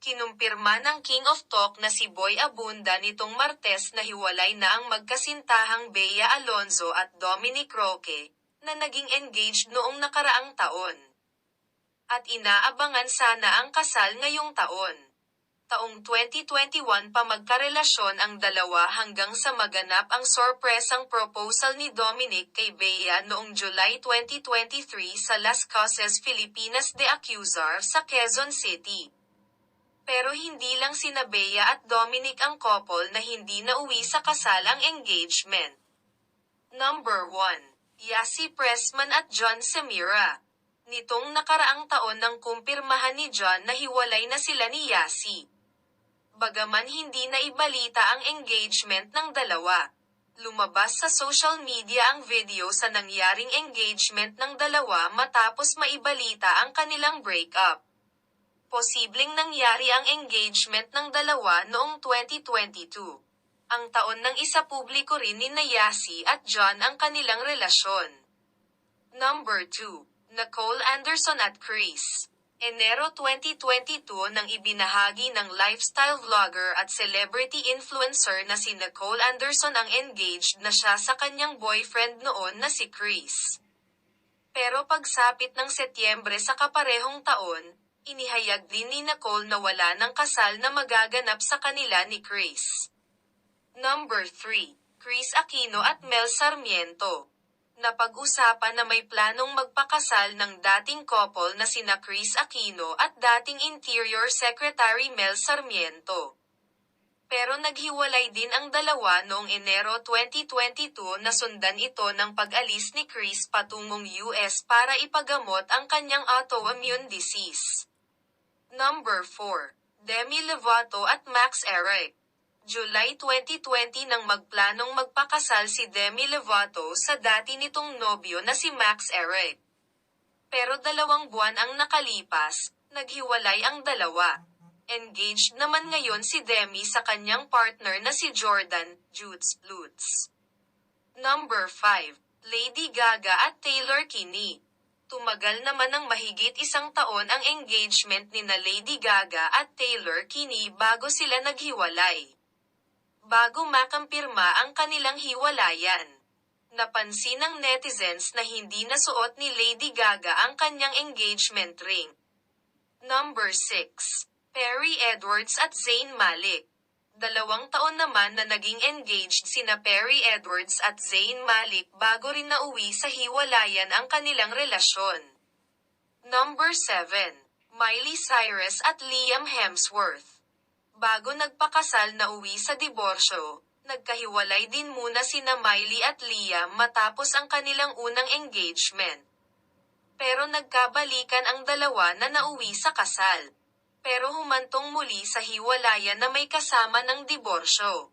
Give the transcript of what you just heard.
Kinumpirma ng King of Talk na si Boy Abunda nitong Martes na hiwalay na ang magkasintahang Bea Alonzo at Dominic Roque, na naging engaged noong nakaraang taon. At inaabangan sana ang kasal ngayong taon. Taong 2021 pa magkarelasyon ang dalawa hanggang sa maganap ang sorpresang proposal ni Dominic kay Bea noong July 2023 sa Las Casas, Filipinas de Acuzar sa Quezon City. Pero hindi lang sina Bea at Dominic ang couple na hindi nauwi sa kasal ang engagement. Number 1. Yasi Pressman at John Semira. Nitong nakaraang taon nang kumpirmahan ni John na hiwalay na sila ni Yasi. Bagaman hindi na ibalita ang engagement ng dalawa. Lumabas sa social media ang video sa nangyaring engagement ng dalawa matapos maibalita ang kanilang breakup. Posibleng nangyari ang engagement ng dalawa noong 2022. Ang taon ng isa publiko rin ni Nayasi at John ang kanilang relasyon. Number 2. Nicole Anderson at Chris. Enero 2022 nang ibinahagi ng lifestyle vlogger at celebrity influencer na si Nicole Anderson ang engaged na siya sa kanyang boyfriend noon na si Chris. Pero pagsapit ng Setyembre sa kaparehong taon, inihayag din ni Nicole na wala ng kasal na magaganap sa kanila ni Chris. Number 3. Chris Aquino at Mel Sarmiento. Napag-usapan na may planong magpakasal ng dating couple na sina Chris Aquino at dating Interior Secretary Mel Sarmiento. Pero naghiwalay din ang dalawa noong Enero 2022 na sundan ito ng pag-alis ni Chris patungong US para ipagamot ang kanyang autoimmune disease. Number 4. Demi Lovato at Max Eric. July 2020 nang magplanong magpakasal si Demi Lovato sa dati nitong nobyo na si Max Eric. Pero dalawang buwan ang nakalipas, naghiwalay ang dalawa. Engaged naman ngayon si Demi sa kanyang partner na si Jordan, Jutes Lutz. Number 5. Lady Gaga at Taylor Kinney. Tumagal naman ng mahigit isang taon ang engagement ni na Lady Gaga at Taylor Kinney bago sila naghiwalay. Bago makampirma ang kanilang hiwalayan. Napansin ng netizens na hindi nasuot ni Lady Gaga ang kanyang engagement ring. Number 6. Perry Edwards at Zayn Malik. Dalawang taon naman na naging engaged sina Perry Edwards at Zayn Malik bago rin nauwi sa hiwalayan ang kanilang relasyon. Number 7. Miley Cyrus at Liam Hemsworth. Bago nagpakasal na uwi sa diborsyo, nagkahiwalay din muna sina Miley at Liam matapos ang kanilang unang engagement. Pero nagkabalikan ang dalawa na nauwi sa kasal. Pero humantong muli sa hiwalayan na may kasama ng diborsyo.